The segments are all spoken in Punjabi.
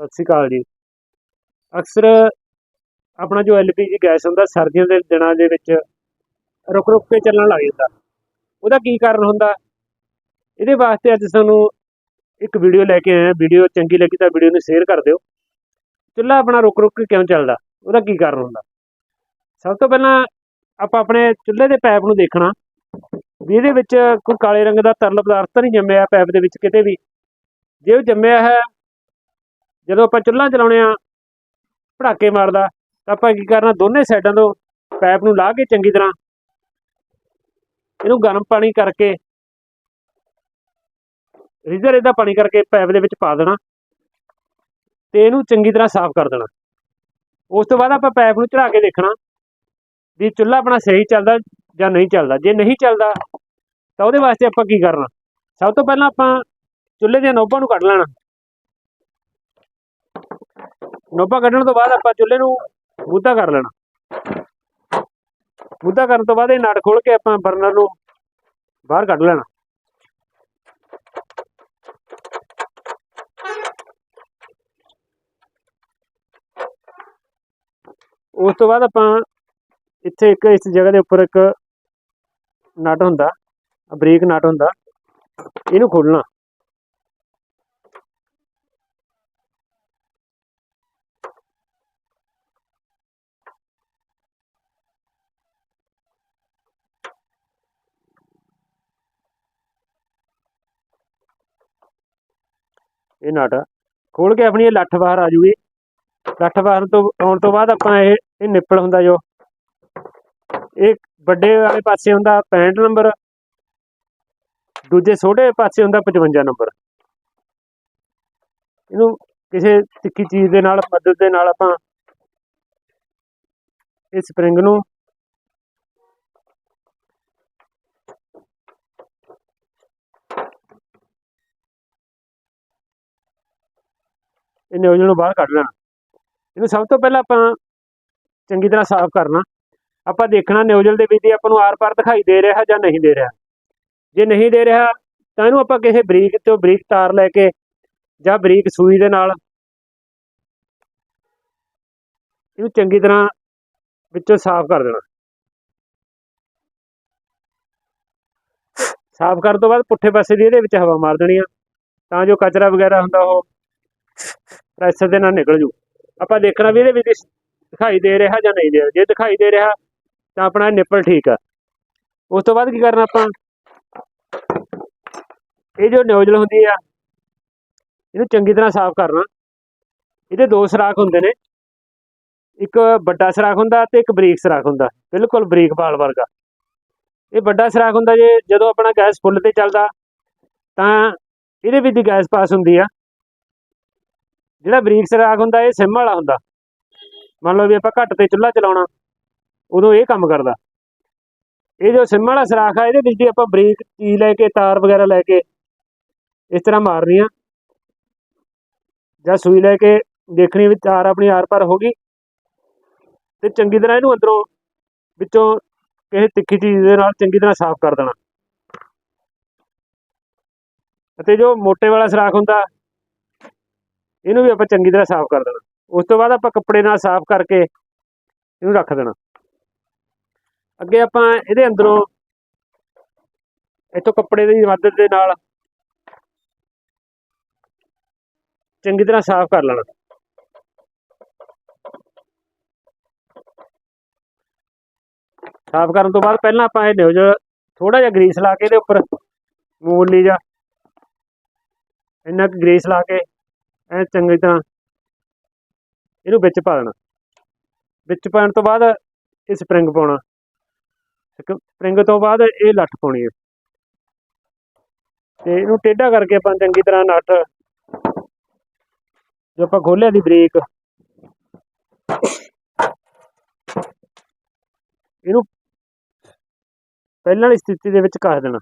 ਸਤਿ ਸ਼੍ਰੀ ਅਕਾਲ ਜੀ। ਅਕਸਰ ਆਪਣਾ ਜੋ ਐਲਪੀਜੀ ਗੈਸ ਹੁੰਦਾ, ਸਰਦੀਆਂ ਦੇ ਦਿਨਾਂ ਦੇ ਵਿੱਚ ਰੁਕ ਰੁਕ ਕੇ ਚੱਲਣ ਲੱਗ ਜਾਂਦਾ। ਉਹਦਾ ਕੀ ਕਾਰਨ ਹੁੰਦਾ? ਇਹਦੇ ਵਾਸਤੇ ਅੱਜ ਸਾਨੂੰ ਇੱਕ ਵੀਡੀਓ ਲੈ ਕੇ ਆਇਆ ਵੀਡੀਓ ਚੰਗੀ ਲੱਗੀ ਤਾਂ ਵੀਡੀਓ ਨੂੰ ਸ਼ੇਅਰ ਕਰ ਦਿਓ। ਚੁੱਲ੍ਹਾ ਆਪਣਾ ਰੁਕ ਰੁਕ ਕੇ ਕਿਉਂ ਚੱਲਦਾ? ਉਹਦਾ ਕੀ ਕਾਰਨ ਹੁੰਦਾ? ਸਭ ਤੋਂ ਪਹਿਲਾਂ ਆਪਾਂ ਆਪਣੇ ਚੁੱਲ੍ਹੇ ਦੇ ਪਾਈਪ ਨੂੰ ਦੇਖਣਾ। ਵੀ ਇਹਦੇ ਵਿੱਚ ਕੋਈ ਕਾਲੇ ਰੰਗ ਦਾ ਤਰਲ ਪਦਾਰਥ ਤਾਂ ਨਹੀਂ ਜੰਮਿਆ ਪਾਈਪ ਦੇ ਵਿੱਚ ਕਿਤੇ ਵੀ। ਜੇ ਉਹ ਜੰਮਿਆ ਹੈ ਜਦੋਂ ਆਪਾਂ ਚੁੱਲ੍ਹਾ ਚਲਾਉਣੇ ਆ ਪੜਾਕੇ ਮਾਰਦਾ, ਤਾਂ ਆਪਾਂ ਕੀ ਕਰਨਾ, ਦੋਨੇ ਸਾਈਡਾਂ ਤੋਂ ਪਾਈਪ ਨੂੰ ਲਾ ਕੇ ਚੰਗੀ ਤਰ੍ਹਾਂ ਇਹਨੂੰ ਗਰਮ ਪਾਣੀ ਕਰਕੇ, ਰੀਜ਼ਰ ਇਹਦਾ ਪਾਣੀ ਕਰਕੇ ਪਾਈਪ ਦੇ ਵਿੱਚ ਪਾ ਦੇਣਾ ਤੇ ਇਹਨੂੰ ਚੰਗੀ ਤਰ੍ਹਾਂ ਸਾਫ਼ ਕਰ ਦੇਣਾ। ਉਸ ਤੋਂ ਬਾਅਦ ਆਪਾਂ ਪਾਈਪ ਨੂੰ ਚੜਾ ਕੇ ਦੇਖਣਾ ਵੀ ਚੁੱਲ੍ਹਾ ਆਪਣਾ ਸਹੀ ਚੱਲਦਾ ਜਾਂ ਨਹੀਂ ਚੱਲਦਾ। ਜੇ ਨਹੀਂ ਚੱਲਦਾ, ਤਾਂ ਉਹਦੇ ਵਾਸਤੇ ਆਪਾਂ ਕੀ ਕਰਨਾ? ਸਭ ਤੋਂ ਪਹਿਲਾਂ ਆਪਾਂ ਚੁੱਲ੍ਹੇ ਦੀਆਂ ਨੋਬਾਂ ਨੂੰ ਕੱਢ ਲੈਣਾ। ਨੋਬਾਂ ਕੱਢਣ ਤੋਂ ਬਾਅਦ ਆਪਾਂ ਚੁੱਲ੍ਹੇ ਨੂੰ ਮੁੱਦਾ ਕਰ ਲੈਣਾ। ਮੁੱਦਾ ਕਰਨ ਤੋਂ ਬਾਅਦ ਇਹ ਨਟ ਖੋਲ ਕੇ ਆਪਾਂ ਬਰਨਰ ਨੂੰ ਬਾਹਰ ਕੱਢ ਲੈਣਾ। ਉਸ ਤੋਂ ਬਾਅਦ ਆਪਾਂ ਇੱਥੇ ਇੱਕ ਇਸ ਜਗ੍ਹਾ ਦੇ ਉੱਪਰ ਇੱਕ ਨਟ ਹੁੰਦਾ, ਬਰੀਕ ਨਟ ਹੁੰਦਾ, ਇਹਨੂੰ ਖੋਲਣਾ ਇਹ ਨਟ। ਖੋਲ ਕੇ ਆਪਣੀ ਇਹ ਲੱਠ ਬਾਹਰ ਆ ਜੂਗੀ। ਲੱਠ ਬਾਹਰ ਤੋਂ ਆਉਣ ਤੋਂ ਬਾਅਦ ਆਪਾਂ ਇਹ ਇਹ ਨਿੱਪਲ ਹੁੰਦਾ ਜੋ। ਇਹ ਵੱਡੇ ਵਾਲੇ ਪਾਸੇ ਹੁੰਦਾ 65 ਨੰਬਰ। ਦੂਜੇ ਛੋਟੇ ਪਾਸੇ ਹੁੰਦਾ 55 ਨੰਬਰ। ਇਹਨੂੰ ਕਿਸੇ ਤਿੱਖੀ ਚੀਜ਼ ਦੇ ਨਾਲ, ਮਦਦ ਦੇ ਨਾਲ ਆਪਾਂ ਇਸ ਸਪਰਿੰਗ ਨੂੰ ਇਹ ਨਿਊਜ਼ਲ ਨੂੰ ਬਾਹਰ ਕੱਢ ਲੈਣਾ। ਇਹਨੂੰ ਸਭ ਤੋਂ ਪਹਿਲਾਂ ਆਪਾਂ ਚੰਗੀ ਤਰ੍ਹਾਂ ਸਾਫ਼ ਕਰਨਾ। ਆਪਾਂ ਦੇਖਣਾ ਨਿਊਜ਼ਲ ਦੇ ਵਿੱਚ ਆਪਾਂ ਨੂੰ ਆਰ-ਪਾਰ ਦਿਖਾਈ ਦੇ ਰਿਹਾ ਜਾਂ ਨਹੀਂ ਦੇ ਰਿਹਾ। ਜੇ ਨਹੀਂ ਦੇ ਰਿਹਾ, ਤਾਂ ਇਹਨੂੰ ਆਪਾਂ ਕਿਸੇ ਬਰੀਕ ਤੋਂ ਬਰੀਕ ਤਾਰ ਲੈ ਕੇ ਜਾਂ ਬਰੀਕ ਸੂਈ ਦੇ ਨਾਲ ਇਹਨੂੰ ਚੰਗੀ ਤਰ੍ਹਾਂ ਵਿੱਚੋਂ ਸਾਫ਼ ਕਰ ਦੇਣਾ। ਸਾਫ਼ ਕਰਨ ਤੋਂ ਬਾਅਦ ਪੁੱਠੇ ਪਾਸੇ ਦੀ ਇਹਦੇ ਵਿੱਚ ਹਵਾ ਮਾਰ ਦੇਣੀ ਆ। ਤਾਂ ਜੋ ਕਚਰਾ ਵਗੈਰਾ ਹੁੰਦਾ ਉਹ ਪ੍ਰੈਸ਼ਰ ਦੇ ਨਾਲ ਨਿਕਲ ਜੂ। ਆਪਾਂ ਦੇਖਣਾ ਵੀ ਇਹਦੇ ਵਿੱਚ ਦਿਖਾਈ ਦੇ ਰਿਹਾ ਜਾਂ ਨਹੀਂ ਦੇ ਰਿਹਾ। ਜੇ ਦਿਖਾਈ ਦੇ ਰਿਹਾ, ਤਾਂ ਆਪਣਾ ਨਿੱਪਲ ਠੀਕ ਆ। ਉਸ ਤੋਂ ਬਾਅਦ ਕੀ ਕਰਨਾ ਆਪਾਂ? ਇਹ ਜੋ ਨਿਊਜ਼ਲ ਹੁੰਦੀ ਆ, ਇਹਨੂੰ ਚੰਗੀ ਤਰ੍ਹਾਂ ਸਾਫ਼ ਕਰਨਾ। ਇਹਦੇ ਦੋ ਸਰਾਖ ਹੁੰਦੇ ਨੇ। ਇੱਕ ਵੱਡਾ ਸਰਾਖ ਹੁੰਦਾ ਤੇ ਇੱਕ ਬਰੀਕ ਸਰਾਖ ਹੁੰਦਾ। ਬਿਲਕੁਲ ਬਰੀਕ ਬਾਲ ਵਰਗਾ। ਇਹ ਵੱਡਾ ਸਰਾਖ ਹੁੰਦਾ ਜੇ ਜਦੋਂ ਆਪਣਾ ਗੈਸ ਫੁੱਲ ਤੇ ਚੱਲਦਾ, ਤਾਂ ਇਹਦੇ ਵਿੱਚ ਦੀ ਗੈਸ ਪਾਸ ਹੁੰਦੀ ਆ। ਜਿਹੜਾ ਬਰੀਕ ਸਰਾਖ ਹੁੰਦਾ, ਇਹ ਸਿਮ ਵਾਲਾ ਹੁੰਦਾ। ਮੰਨ ਲਓ ਵੀ ਆਪਾਂ ਘੱਟ ਤੇ ਚੁੱਲ੍ਹਾ ਚਲਾਉਣਾ, ਉਦੋਂ ਇਹ ਕੰਮ ਕਰਦਾ। ਇਹ ਜੋ ਸਿਮ ਵਾਲਾ ਸਰਾਖ ਆ, ਇਹਦੇ ਵਿੱਚ ਦੀ ਆਪਾਂ ਬਰੀਕ ਚੀਜ਼ ਲੈ ਕੇ, ਤਾਰ ਵਗੈਰਾ ਲੈ ਕੇ, ਇਸ ਤਰ੍ਹਾਂ ਮਾਰਨੀ ਆ ਜਾਂ ਸੂਈ ਲੈ ਕੇ, ਦੇਖਣੀ ਵੀ ਤਾਰ ਆਪਣੀ ਆਰ ਪਰ ਹੋ ਗਈ। ਤੇ ਚੰਗੀ ਤਰ੍ਹਾਂ ਇਹਨੂੰ ਅੰਦਰੋਂ ਵਿੱਚੋਂ ਕਿਸੇ ਤਿੱਖੀ ਚੀਜ਼ ਦੇ ਨਾਲ ਚੰਗੀ ਤਰ੍ਹਾਂ ਸਾਫ਼ ਕਰ ਦੇਣਾ। ਅਤੇ ਜੋ ਮੋਟੇ ਵਾਲਾ ਸਰਾਖ ਹੁੰਦਾ ਇਹਨੂੰ ਵੀ ਆਪਾਂ ਚੰਗੀ ਤਰ੍ਹਾਂ ਸਾਫ਼ ਕਰ ਦੇਣਾ। ਉਸ ਤੋਂ ਬਾਅਦ ਆਪਾਂ ਕੱਪੜੇ ਨਾਲ ਸਾਫ਼ ਕਰਕੇ ਇਹਨੂੰ ਰੱਖ ਦੇਣਾ। ਅੱਗੇ ਆਪਾਂ ਇਹਦੇ ਅੰਦਰੋਂ ਇੱਥੋਂ ਕੱਪੜੇ ਦੀ ਮਦਦ ਦੇ ਨਾਲ ਚੰਗੀ ਤਰ੍ਹਾਂ ਸਾਫ਼ ਕਰ ਲੈਣਾ। ਸਾਫ਼ ਕਰਨ ਤੋਂ ਬਾਅਦ ਪਹਿਲਾਂ ਆਪਾਂ ਇਹ ਨਿਊਜ਼ ਥੋੜਾ ਜਿਹਾ ਗਰੀਸ ਲਾ ਕੇ ਇਹਦੇ ਉੱਪਰ ਮੂਲੀ ਜਾਂ ਇੰਨਾ ਕੁ ਗਰੀਸ ਲਾ ਕੇ ਐ ਚੰਗੀ ਤਰ੍ਹਾਂ ਇਹਨੂੰ ਵਿੱਚ ਪਾ ਦੇਣਾ। ਵਿੱਚ ਪਾਉਣ ਤੋਂ ਬਾਅਦ ਇਹ ਸਪਰਿੰਗ ਪਾਉਣਾ। ਸਪਰਿੰਗ ਤੋਂ ਬਾਅਦ ਇਹ ਲੱਠ ਪਾਉਣੀ ਹੈ। ਤੇ ਇਹਨੂੰ ਟੇਢਾ ਕਰਕੇ ਆਪਾਂ ਚੰਗੀ ਤਰ੍ਹਾਂ ਨਟ ਜੋ ਆਪਾਂ ਖੋਲਿਆ ਦੀ ਬ੍ਰੇਕ, ਇਹਨੂੰ ਪਹਿਲਾਂ ਵਾਲੀ ਸਥਿਤੀ ਦੇ ਵਿੱਚ ਕੱਸ ਦੇਣਾ।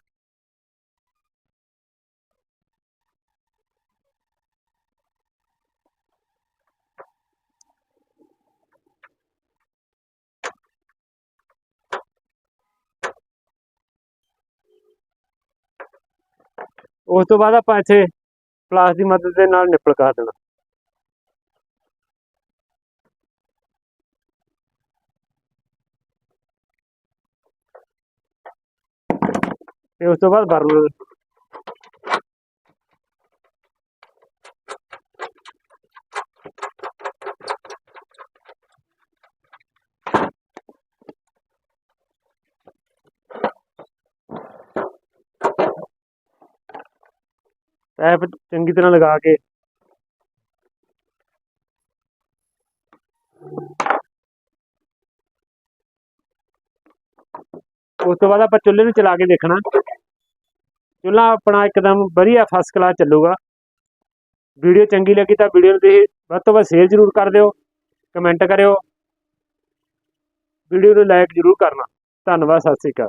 ਉਸ ਤੋਂ ਬਾਅਦ ਆਪਾਂ ਇੱਥੇ ਪਲਾਸ ਦੀ ਮਦਦ ਦੇ ਨਾਲ ਨਿਪਲ ਕਰ ਦੇਣਾ। ਤੇ ਉਸ ਤੋਂ ਬਾਅਦ ਬਰਨਰ ਐਪ ਚੰਗੀ ਤਰ੍ਹਾਂ ਲਗਾ ਕੇ। ਉਸ ਤੋਂ ਬਾਅਦ ਆਪਾਂ ਚੁੱਲ੍ਹੇ ਨੂੰ ਚਲਾ ਕੇ ਦੇਖਣਾ। ਚੁੱਲ੍ਹਾ ਆਪਣਾ ਇੱਕਦਮ ਵਧੀਆ ਫਸਟ ਕਲਾਸ ਚੱਲੂਗਾ। ਵੀਡੀਓ ਚੰਗੀ ਲੱਗੀ ਤਾਂ ਵੀਡੀਓ ਨੂੰ ਤੁਸੀਂ ਵੱਧ ਤੋਂ ਵੱਧ ਸ਼ੇਅਰ ਜ਼ਰੂਰ ਕਰ ਦਿਓ ਕਮੈਂਟ ਕਰਿਓ। ਵੀਡੀਓ ਨੂੰ ਲਾਈਕ ਜ਼ਰੂਰ ਕਰਨਾ। ਧੰਨਵਾਦ, ਸਤਿ ਸ਼੍ਰੀ ਅਕਾਲ।